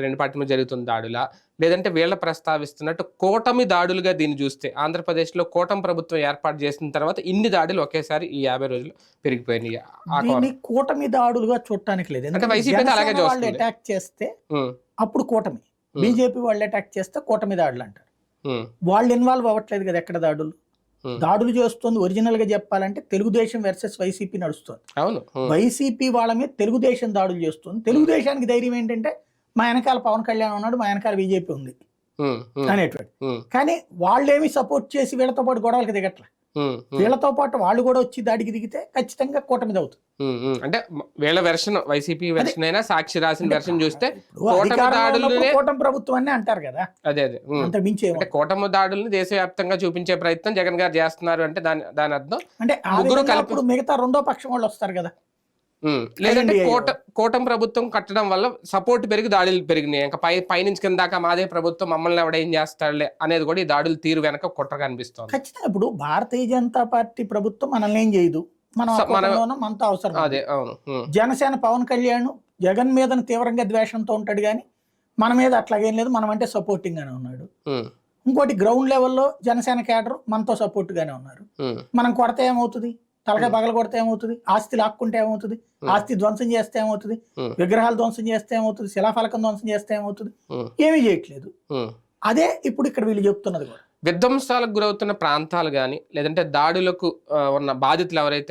రెండు పార్టీ మీద జరుగుతున్న దాడులా? లేదంటే వీళ్ళ ప్రస్తావిస్తున్నట్టు కూటమి దాడులుగా దీన్ని చూస్తే ఆంధ్రప్రదేశ్లో కూటమి ప్రభుత్వం ఏర్పాటు చేసిన తర్వాత ఇన్ని దాడులు ఒకేసారి ఈ యాభై రోజులు పెరిగిపోయినాయి. కూటమి దాడులుగా చూడటానికి లేదు. ఎందుకంటే వైసీపీ అలాగే వాళ్ళు. అటాక్ చేస్తే అప్పుడు కూటమి. బీజేపీ వాళ్ళు అటాక్ చేస్తే కూటమి దాడులు అంటారు. వాళ్ళు ఇన్వాల్వ్ అవ్వట్లేదు కదా ఎక్కడ దాడులు. దాడులు చేస్తుంది ఒరిజినల్గా చెప్పాలంటే తెలుగుదేశం వర్సెస్ వైసీపీ నడుస్తుంది. అవును. వైసీపీ వాళ్ళ మీద తెలుగుదేశం దాడులు చేస్తుంది. తెలుగుదేశానికి ధైర్యం ఏంటంటే మా వెనకాల పవన్ కళ్యాణ్ ఉన్నాడు మా వెనకాల బీజేపీ ఉంది అనేటువంటి కానీ వాళ్ళేమి సపోర్ట్ చేసి వీళ్ళతో పాటు గొడవలకు దిగట్ల వీళ్ళతో పాటు వాళ్ళు కూడా వచ్చి దాడికి దిగితే ఖచ్చితంగా కూటమిది అవుతుంది. అంటే వీళ్ళ వెర్షన్ వైసీపీ వెర్షన్ అయినా సాక్షి రాసిన వెర్షన్ చూస్తే కూటమి అధికారంలో దాడులనే- ఉన్నప్పుడు కూటమి ప్రభుత్వం అని అంటారు కదా అదే అదే. అంత మించి. అంటే కూటమి దాడుల్ని దేశవ్యాప్తంగా చూపించే ప్రయత్నం జగన్ గారు చేస్తున్నారు అంటే దాని దాని అర్థం అంటే ముగ్గురు కలిపి- మిగతా రెండో పక్షం వాళ్ళు వస్తారు కదా. లేదంటే కోట కూటమి ప్రభుత్వం కట్టడం వల్ల సపోర్ట్ పెరిగి దాడులు పెరిగినాయి. ఇంకా పై పైనుంచి కింద దాకా మాదే ప్రభుత్వం మమ్మల్ని ఎవడేం చేస్తాడులే అనేది కూడా ఈ దాడులు తీరు వెనక కుట్రగా అనిపిస్తోంది ఖచ్చితంగా ఇప్పుడు భారతీయ జనతా పార్టీ ప్రభుత్వం మనల్ని ఏం చేయదు. మనం మనతో అవసరం. అదే అవును. జనసేన పవన్ కళ్యాణ్ జగన్ మీద తీవ్రంగా ద్వేషంతో ఉంటాడు కానీ మన మీద అట్లాగేం లేదు. మనం అంటే సపోర్టింగ్ గానే ఉన్నాడు. ఇంకోటి గ్రౌండ్ లెవెల్లో జనసేన కేడర్ మనతో సపోర్ట్ గానే ఉన్నారు. మనం కొడితే ఏమవుతుంది? తలకాయ Hmm. పగల కొడితే ఏమవుతుంది ఆస్తి లాక్కుంటే ఏమవుతుంది. ఆస్తి ధ్వంసం చేస్తే ఏమవుతుంది. విగ్రహాలు ధ్వంసం చేస్తే ఏమవుతుంది శిలాఫలకం ధ్వంసం చేస్తే ఏమవుతుంది ఏమీ చేయట్లేదు. అదే ఇప్పుడు ఇక్కడ వీళ్ళు చెప్తున్నది కూడా విధ్వంసాలకు గురవుతున్న ప్రాంతాలు కానీ లేదంటే దాడులకు ఉన్న బాధితులు ఎవరైతే